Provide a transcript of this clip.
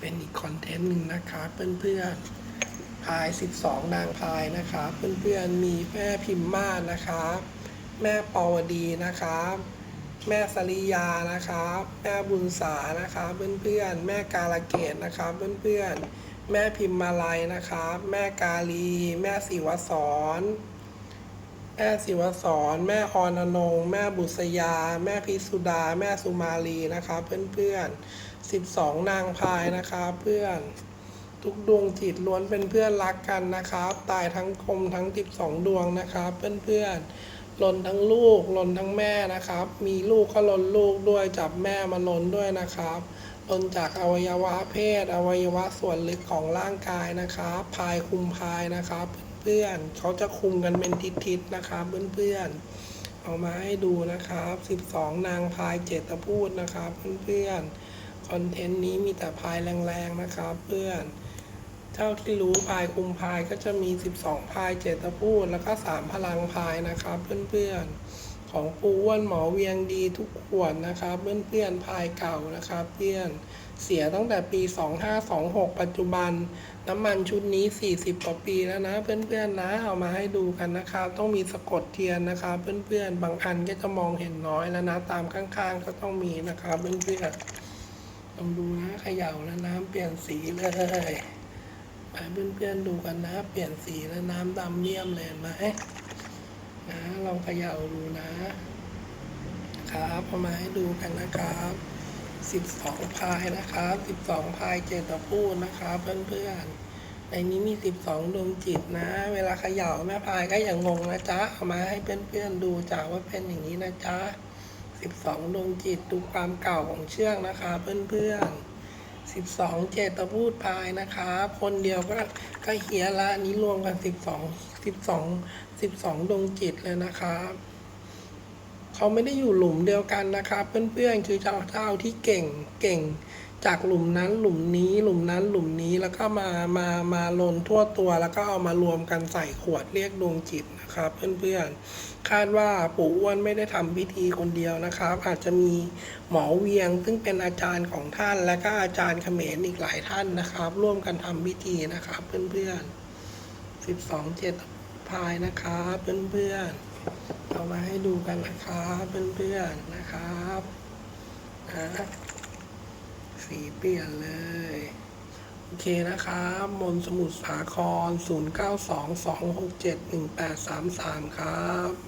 เป็นอีกคอนเทนต์หนึ่งนะครับเพื่อนๆพาย 12 นางพายนะครับเพื่อนๆมีแม่พิมมาศนะครับแม่ปาวดีนะครับแม่สริยานะครับแม่บุญสานะครับเพื่อนๆแม่กาลเกตนะครับเพื่อนๆแม่พิมมาลัยนะครับแม่กาลี แม่ศิวสร แม่ศิวสรแม่ออนนง แม่บุษยา แม่พิสุดา แม่สุมาลีนะครับเพื่อนๆสิบสองนางพายนะครับเพื่อนทุกดวงจิตล้วนเป็นเพื่อนรักกันนะครับ ตายทั้งกลมทั้งสิบสองดวงนะครับเพื่อนๆหล่นทั้งลูกหล่นทั้งแม่นะครับ มีลูกก็หล่นลูกด้วยจับแม่มาหล่นด้วยนะครับหล่นจากอวัยวะเพศ อวัยวะส่วนลึกของร่างกายนะครับ พายคุมพายนะครับเพื่อนๆเขาจะคุมกันเป็นทิศๆนะครับเพื่อนๆเอามาให้ดูนะครับ 12 นางพายเจตพูดนะครับเพื่อนๆคอนเทนต์นี้มีแต่พายแรงๆนะครับ เพื่อนเท่าที่รู้พายคุมพายก็จะมี 12 พายเจตพูดแล้วก็ 3 พลังพายนะครับ เพื่อนๆ ของปูอ้วนหมอเวียงดีทุกขวดนะครับเพื่อนๆพายเก่านะครับเพื่อนเสียตั้งแต่ปี 2526 ปัจจุบัน น้ำมันชุดนี้ 40 กว่าปีแล้วนะ เพื่อนๆนะเอามาให้ดูกันนะครับ ต้องมีสะกดเทียนนะครับ เพื่อนๆ บางอันก็จะมองเห็นน้อยแล้วนะ ตามข้างๆ ก็ต้องมีนะครับ เพื่อนๆลองดูนะเขย่าแล้วน้ำเปลี่ยนสีเลยไปเพื่อนๆดูกันนะ เปลี่ยนสีแล้วน้ำดำเยี่ยมเลยไหม นะลองเขย่าดูนะครับเอามาให้ดูกันนะครับ12พายนะครับ12พายเจตพูดนะครับเพื่อนๆในนี้มี 12ดวงจิตนะ เวลาเขย่าแม่พายก็อย่างงงนะจ๊ะเอามาให้เพื่อนๆดูจ้าว่าเป็นอย่างนี้นะจ๊ะ12ดวงจิตดูความเก่าของเชือกนะคะเพื่อนๆ 12เจตพูดพายนะครับ คนเดียวก็ก็เฮียละนี้รวมกัน12 12 12ดวงจิตเลยนะครับเขาไม่ได้อยู่หลุมเดียวกันนะครับ เพื่อนๆคือเจ้าเจ้าที่เก่งเก่ง จากหลุมนั้นหลุมนี้หลุมนั้นหลุม แล้วก็มามามาลนทั่วตัวแล้วก็เอามารวมกันใส่ขวดเรียกดวงจิตนะครับเพื่อนๆคาดว่าปู่อ้วนไม่ได้ทำพิธีคนเดียวนะครับ อาจจะมีหมอเวียง ซึ่งเป็นอาจารย์ของท่าน และก็อาจารย์เขมรอีกหลายท่านนะครับ ร่วมกันทำพิธีนะครับเพื่อนๆ12เจ็ดพายนะครับเพื่อนๆเอามาให้ดูกันนะครับเพื่อนๆนะครับนะสีเปลี่ยนเลย โอเคนะครับมนสมุทรสาคร 0922671833 ครับ